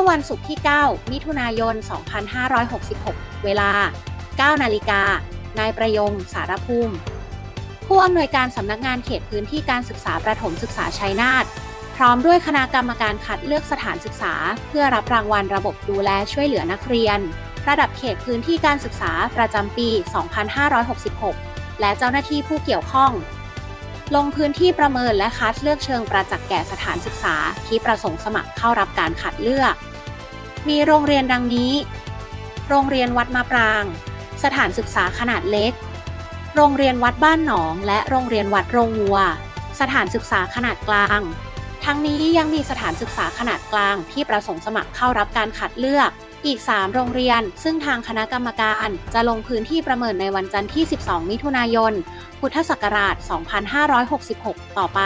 อวันศุกร์ที่ 9 มิถุนายน 2566 เวลา 9 นาฬิกา นายประยง สารภูมิ ผู้อำนวยการสำนักงานเขตพื้นที่การศึกษาประถมศึกษาชัยนาทพร้อมด้วยคณะกรรมการคัดเลือกสถานศึกษา เพื่อรับรางวัลระบบดูแลช่วยเหลือนักเรียน ระดับเขตพื้นที่การศึกษาประจำปี 2566 และเจ้าหน้าที่ผู้เกี่ยวข้อง ลงพื้นที่ประเมินและคัดเลือกเชิงประจักษ์แก่สถานศึกษาที่ประสงค์สมัครเข้ารับการคัดเลือก มีโรงเรียนดังนี้ โรงเรียนวัดมะปราง สถานศึกษาขนาดเล็ก โรงเรียนวัดบ้านหนอง และโรงเรียนวัดโรงวัว สถานศึกษาขนาดกลาง ทั้งนี้ยังมีสถานศึกษาขนาดกลางที่ประสงค์สมัครเข้ารับการคัดเลือกอีก 3 โรงเรียน ซึ่งทางคณะกรรมการจะลงพื้นที่ประเมินในวันจันทร์ที่ 12 มิถุนายน พุทธศักราช 2566 ต่อไป